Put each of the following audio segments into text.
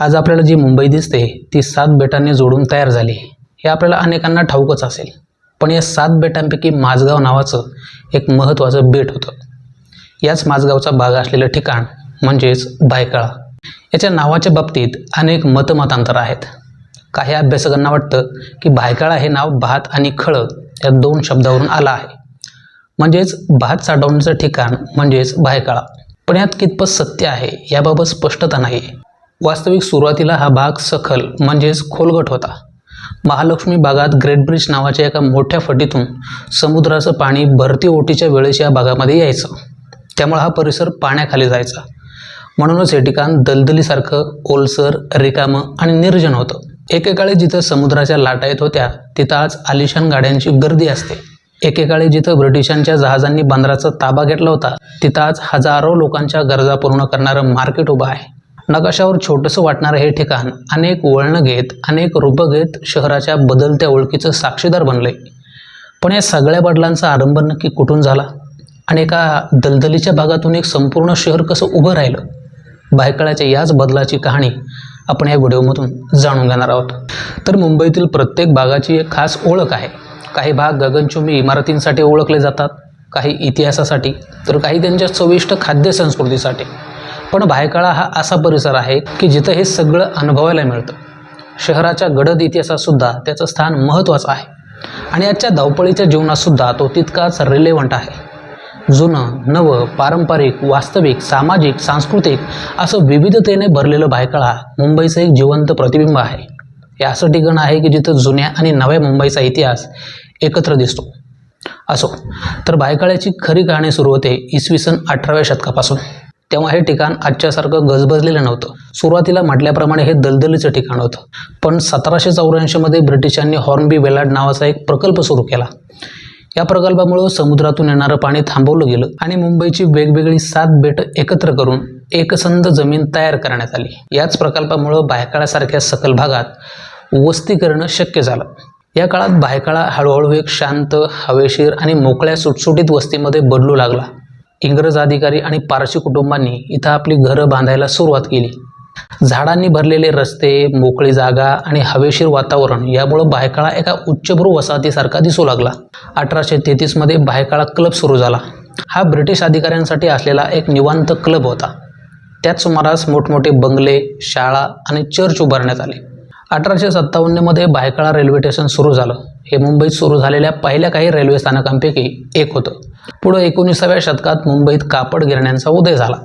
आज आपल्याला जी मुंबई दिसते ती सात बेटांनी जोडून तयार झाली. हे आपल्याला अनेकांना ठाऊकच असेल. पण या सात बेटांपैकी माझगाव नावाचं एक महत्त्वाचं बेट होतं. याच माझगावचा भाग असलेलं ठिकाण म्हणजेच भायकाळा याच्या नावाच्या बाबतीत अनेक मतमतांतर आहेत. काही अभ्यासकांना वाटतं की भायकाळा हे नाव भात आणि खळं या दोन शब्दावरून आलं आहे. म्हणजेच भात साठवण्याचं ठिकाण म्हणजेच भायकाळा पण यात कितपत सत्य आहे याबाबत स्पष्टता नाही वास्तविक सुरुवातीला हा भाग सखल म्हणजेच खोलगट होता. महालक्ष्मी भागात ग्रेट ब्रिज नावाच्या एका मोठ्या फटीतून समुद्राचं पाणी भरती ओटीच्या वेळेस या भागामध्ये यायचं. त्यामुळे हा परिसर पाण्याखाली जायचा. म्हणूनच हे ठिकाण दलदलीसारखं ओलसर रिकामं आणि निर्जन होतं. एकेकाळी जिथं समुद्राच्या लाटा येत होत्या तिथं आज आलिशान गाड्यांची गर्दी असते. एकेकाळी जिथं ब्रिटिशांच्या जहाजांनी बंदराचा ताबा घेतला होता तिथं आज हजारो लोकांच्या गरजा पूर्ण करणारं मार्केट उभं आहे. नकाशावर छोटंसं वाटणारं हे ठिकाण अनेक वळणं घेत अनेक रूपं घेत शहराच्या बदलत्या ओळखीचं साक्षीदार बनलंय. पण या सगळ्या बदलांचा आरंभ नक्की कुठून झाला? आणि एका दलदलीच्या भागातून एक संपूर्ण शहर कसं उभं राहिलं? बायकळाच्या याच बदलाची कहाणी आपण या व्हिडिओमधून जाणून घेणार आहोत. तर मुंबईतील प्रत्येक भागाची एक खास ओळख आहे. काही भाग गगनचुंबी इमारतींसाठी ओळखले जातात काही इतिहासासाठी तर काही त्यांच्या चविष्ट खाद्य संस्कृतीसाठी पण भायखळा हा असा परिसर आहे की जिथं हे सगळं अनुभवायला मिळतं. शहराच्या गडद इतिहासातसुद्धा त्याचं स्थान महत्त्वाचं आहे. आणि आजच्या धावपळीच्या जीवनातसुद्धा तो तितकाच रिलेवंट आहे. जुनं नवं पारंपरिक वास्तविक सामाजिक सांस्कृतिक असं विविधतेने भरलेलं भायखळा मुंबईचं एक जिवंत प्रतिबिंब आहे. हे असं ठिकाण आहे की जिथं जुन्या आणि नव्या मुंबईचा इतिहास एकत्र दिसतो. असो तर भायखळ्याची खरी कहाणी सुरू होते इसवी सन अठराव्या शतकापासून. तेव्हा हे ठिकाण आजच्यासारखं गजबजलेलं नव्हतं. सुरुवातीला म्हटल्याप्रमाणे हे दलदलीचं ठिकाण होतं. पण सतराशे चौऱ्याऐंशीमध्ये ब्रिटिशांनी हॉर्नबी वेलाड नावाचा एक प्रकल्प सुरू केला. या प्रकल्पामुळं समुद्रातून येणारं पाणी थांबवलं गेलं आणि मुंबईची वेगवेगळी सात बेटं एकत्र करून एकसंध जमीन तयार करण्यात आली. याच प्रकल्पामुळं बायकाळासारख्या सकल भागात वस्ती करणं शक्य झालं. या काळात बायकाळा हळूहळू एक शांत हवेशीर आणि मोकळ्या सुटसुटीत वस्तीमध्ये बदलू लागला. इंग्रज अधिकारी आणि पारशी कुटुंबांनी इथं आपली घरं बांधायला सुरुवात केली. झाडांनी भरलेले रस्ते मोकळी जागा आणि हवेशीर वातावरण यामुळं बायकाळा एका उच्चभ्रू वसाहतीसारखा दिसू लागला. अठराशे तेहतीसमध्ये बायकाळा क्लब सुरू झाला. हा ब्रिटिश अधिकाऱ्यांसाठी असलेला एक निवांत क्लब होता. त्याच सुमारास मोठमोठे बंगले शाळा आणि चर्च उभारण्यात आले. अठराशे सत्तावन्नमध्ये बायकाळा रेल्वे स्टेशन सुरू झालं. हे मुंबईत सुरू झालेल्या पहिल्या काही रेल्वे स्थानकांपैकी एक होतं. पुढं एकोणीसाव्या शतकात मुंबईत कापड गिरण्यांचा उदय झाला.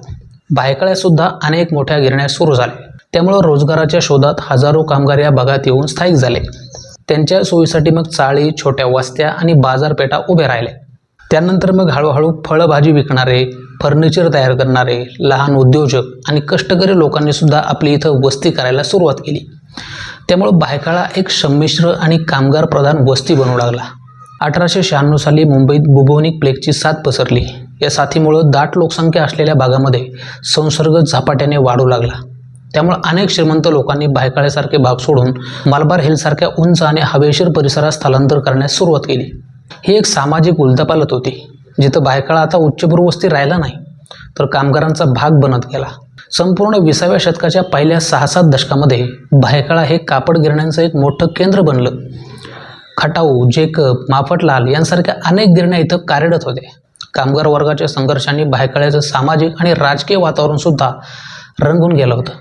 भायखळ्यातसुद्धा अनेक मोठ्या गिरण्या सुरू झाल्या. त्यामुळं रोजगाराच्या शोधात हजारो कामगार या भागात येऊन स्थायिक झाले. त्यांच्या सोयीसाठी मग चाळी छोट्या वस्त्या आणि बाजारपेठा उभ्या राहिल्या. त्यानंतर मग हळूहळू फळभाजी विकणारे फर्निचर तयार करणारे लहान उद्योजक आणि कष्टकरी लोकांनी सुद्धा आपली इथं वस्ती करायला सुरुवात केली. त्यामुळं भायखळा एक संमिश्र आणि कामगार प्रधान वस्ती बनू लागला. अठराशे शहाण्णव साली मुंबईत बुबोनिक प्लेगची साथ पसरली. या साथीमुळं दाट लोकसंख्या असलेल्या भागामध्ये संसर्ग झपाट्याने वाढू लागला. त्यामुळे अनेक श्रीमंत लोकांनी भायकाळ्यासारखे भाग सोडून मालबार हिलसारख्या उंच आणि हवेशीर परिसरात स्थलांतर करण्यास सुरुवात केली. ही एक सामाजिक उलथापालत होती जिथं भायकाळा आता उच्चभ्रू वस्ती राहिला नाही तर कामगारांचा भाग बनत गेला. संपूर्ण विसाव्या शतकाच्या पहिल्या सहा सात दशकामध्ये भायकाळा हे कापड गिरण्यांचं एक मोठं केंद्र बनलं. खटाऊ जेकब माफटलाल यांसारख्या अनेक गिरण्या इथं कार्यरत होते. कामगार वर्गाच्या संघर्षांनी भायखळ्याचं सामाजिक आणि राजकीय वातावरणसुद्धा रंगून गेलं होतं.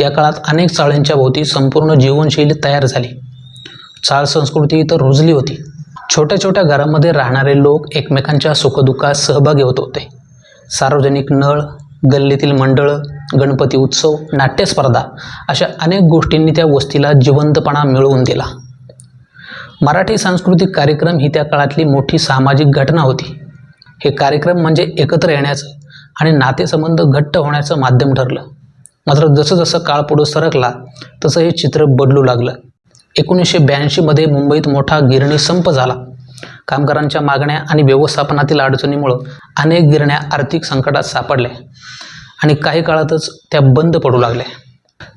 या काळात अनेक चाळींच्या भोवती संपूर्ण जीवनशैली तयार झाली. चाळ संस्कृती इथं रुजली होती. छोट्या छोट्या घरामध्ये राहणारे लोक एकमेकांच्या सुखदुःखात सहभागी होत होते. सार्वजनिक नळ गल्लीतील मंडळं गणपती उत्सव नाट्यस्पर्धा अशा अनेक गोष्टींनी त्या वस्तीला जिवंतपणा मिळवून दिला. मराठी सांस्कृतिक कार्यक्रम ही त्या काळातली मोठी सामाजिक घटना होती. हे कार्यक्रम म्हणजे एकत्र येण्याचं आणि नातेसंबंध घट्ट होण्याचं माध्यम ठरलं. मात्र जसं जसं काळ पुढं सरकला तसं हे चित्र बदलू लागलं. एकोणीसशे ब्याऐंशीमध्ये मुंबईत मोठा गिरणी संप झाला. कामगारांच्या मागण्या आणि व्यवस्थापनातील अडचणीमुळं अनेक गिरण्या आर्थिक संकटात सापडल्या आणि काही काळातच त्या बंद पडू लागल्या.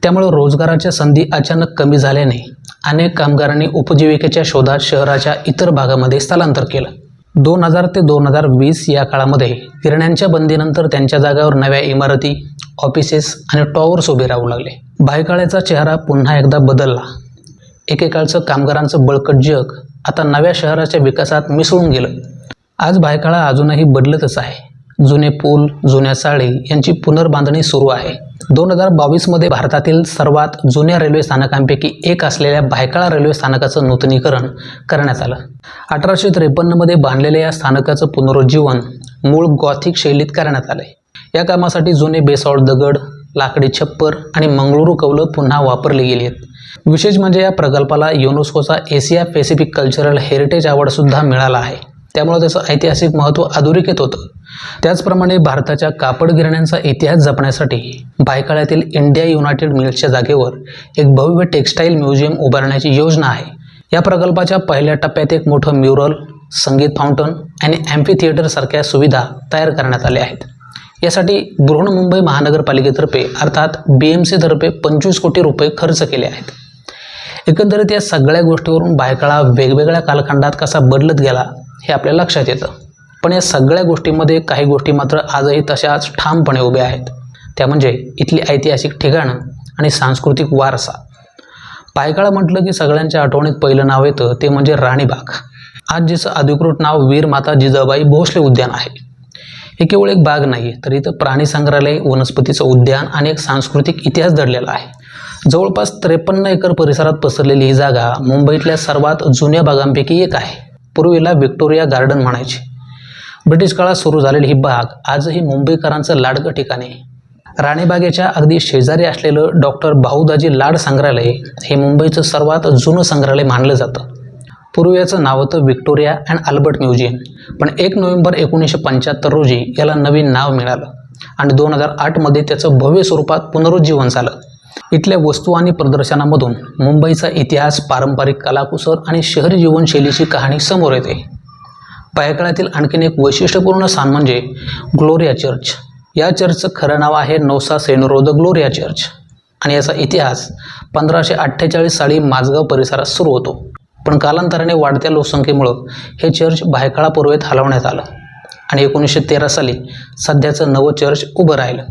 त्यामुळे रोजगाराच्या संधी अचानक कमी झाल्याने अनेक कामगारांनी उपजीविकेच्या शोधात शहराच्या इतर भागामध्ये स्थलांतर केलं. दोन हजार ते दोन हजार वीस या काळामध्ये किरण्यांच्या बंदीनंतर त्यांच्या जागावर नव्या इमारती ऑफिसेस आणि टॉवर्स उभे राहू लागले. भायकाळ्याचा चेहरा पुन्हा एकदा बदलला. एकेकाळचं कामगारांचं बळकट जग आता नव्या शहराच्या विकासात मिसळून गेलं. आज भायकाळा अजूनही बदलतच आहे. जुने पूल जुन्या चाळी यांची पुनर्बांधणी सुरू आहे. दोन हजार बावीसमध्ये भारतातील सर्वात जुन्या रेल्वे स्थानकांपैकी एक असलेल्या भायखळा रेल्वे स्थानकाचं नूतनीकरण करण्यात आलं. अठराशे त्रेपन्नमध्ये बांधलेल्या या स्थानकाचं पुनरुज्जीवन मूळ गॉथिक शैलीत करण्यात आलं या कामासाठी जुने बेसॉल्ट दगड लाकडी छप्पर आणि मंगळुरू कौलं पुन्हा वापरली गेली आहेत. विशेष म्हणजे या प्रकल्पाला युनेस्कोचा एशिया पॅसिफिक कल्चरल हेरिटेज अवॉर्डसुद्धा मिळाला आहे. त्यामुळे त्याचं ऐतिहासिक महत्त्व अधोरेखित होतं. त्याचप्रमाणे भारताच्या कापड गिरण्यांचा इतिहास जपण्यासाठी बायकाळ्यातील इंडिया युनायटेड मिल्सच्या जागेवर एक भव्य टेक्स्टाईल म्युझियम उभारण्याची योजना आहे. या प्रकल्पाच्या पहिल्या टप्प्यात एक मोठं म्युरल संगीत फाउंटन आणि ॲम्फी थिएटरसारख्या सुविधा तयार करण्यात आल्या आहेत. यासाठी बृहन्मुंबई महानगरपालिकेतर्फे अर्थात बी एम सीतर्फे पंचवीस कोटी रुपये खर्च केले आहेत. एकंदरीत या सगळ्या गोष्टीवरून बायकाळा वेगवेगळ्या कालखंडात कसा बदलत गेला हे आपल्या लक्षात येतं. पण या सगळ्या गोष्टींमध्ये काही गोष्टी मात्र आजही तशाच ठामपणे उभ्या आहेत. त्या म्हणजे इथली ऐतिहासिक ठिकाणं आणि सांस्कृतिक वारसा. पायकाळा म्हटलं की सगळ्यांच्या आठवणीत पहिलं नाव येतं ते म्हणजे राणीबाग. आज जिचं अधिकृत नाव वीर माता जिजाबाई भोसले उद्यान आहे. हे केवळ एक बाग नाही तर इथं प्राणी संग्रहालय वनस्पतीचं उद्यान आणि एक सांस्कृतिक इतिहास दडलेला आहे. जवळपास त्रेपन्न एकर परिसरात पसरलेली ही जागा मुंबईतल्या सर्वात जुन्या बागांपैकी एक आहे. पूर्वीला व्हिक्टोरिया गार्डन म्हणायचे. ब्रिटिश काळात सुरू झालेली ही बाग आजही मुंबईकरांचं लाडकं ठिकाण आहे. राणीबागेच्या अगदी शेजारी असलेलं डॉक्टर भाऊदाजी लाड संग्रहालय हे मुंबईचं सर्वात जुनं संग्रहालय मानलं जातं. पूर्वी याचं नाव होतं व्हिक्टोरिया अँड अल्बर्ट म्युझियम पण एक नोव्हेंबर एकोणीसशे पंच्याहत्तर रोजी याला नवीन नाव मिळालं आणि दोन हजार आठमध्ये त्याचं भव्य स्वरूपात पुनरुज्जीवन झालं. इथल्या वस्तू आणि प्रदर्शनामधून मुंबईचा इतिहास पारंपरिक कलाकुसर आणि शहरी जीवनशैलीची कहाणी समोर येते. पायकाळातील आणखीन एक वैशिष्ट्यपूर्ण स्थान म्हणजे ग्लोरिया चर्च. या चर्चचं खरं नाव आहे Nossa Senhora da Gloria church आणि याचा इतिहास पंधराशे अठ्ठेचाळीस साली माझगाव परिसरात सुरू होतो. पण कालांतराने वाढत्या लोकसंख्येमुळं हे चर्च भायखळा पूर्वेत हलवण्यात आलं आणि एकोणीसशे तेरा साली सध्याचं नवं चर्च उभं राहिलं.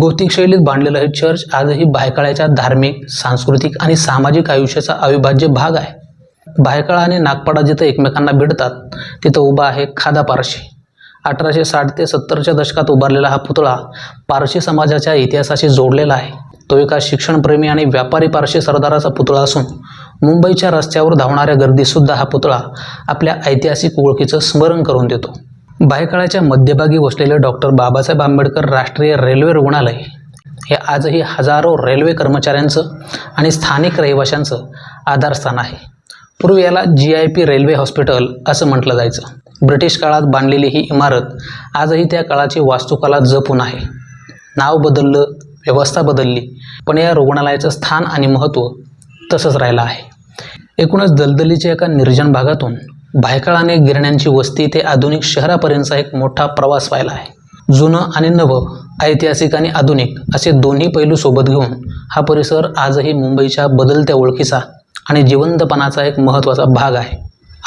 गोथिक शैलीत बांधलेलं हे चर्च आजही भायखळ्याच्या धार्मिक सांस्कृतिक आणि सामाजिक आयुष्याचा अविभाज्य भाग आहे. भायखळा आणि नागपाडा जिथं एकमेकांना भिडतात तिथं उभा आहे खादा पारशी. अठराशे साठ ते सत्तरच्या दशकात उभारलेला हा पुतळा पारशी समाजाच्या इतिहासाशी जोडलेला आहे. तो एका शिक्षणप्रेमी आणि व्यापारी पारशी सरदाराचा पुतळा असून मुंबईच्या रस्त्यावर धावणाऱ्या गर्दीसुद्धा हा पुतळा आपल्या ऐतिहासिक ओळखीचं स्मरण करून देतो. बायकाळाच्या मध्यभागी वसलेले डॉक्टर बाबासाहेब आंबेडकर राष्ट्रीय रेल्वे रुग्णालय हे आजही हजारो रेल्वे कर्मचाऱ्यांचं आणि स्थानिक रहिवाशांचं आधारस्थान आहे. पूर्वी याला G I P railway hospital असं म्हटलं जायचं. ब्रिटिश काळात बांधलेली ही इमारत आजही त्या काळाची वास्तुकला जपून आहे. नाव बदललं व्यवस्था बदलली पण या रुग्णालयाचं स्थान आणि महत्त्व तसंच राहिलं आहे. एकूणच दलदलीच्या एका निर्जन भागातून भायकाळाने गिरण्यांची वस्ती ते आधुनिक शहरापर्यंतचा एक मोठा प्रवास व्हायला आहे. जुनं आणि नवं ऐतिहासिक आणि आधुनिक असे दोन्ही पैलू सोबत घेऊन हा परिसर आजही मुंबईच्या बदलत्या ओळखीचा आणि जिवंतपणाचा एक महत्त्वाचा भाग आहे.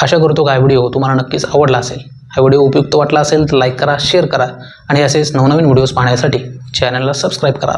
आशा करतो का हा व्हिडिओ तुम्हाला नक्कीच आवडला असेल. हा व्हिडिओ उपयुक्त वाटला असेल तर लाईक करा शेअर करा आणि असेच नवनवीन व्हिडिओज पाहण्यासाठी चॅनलला सबस्क्राईब करा.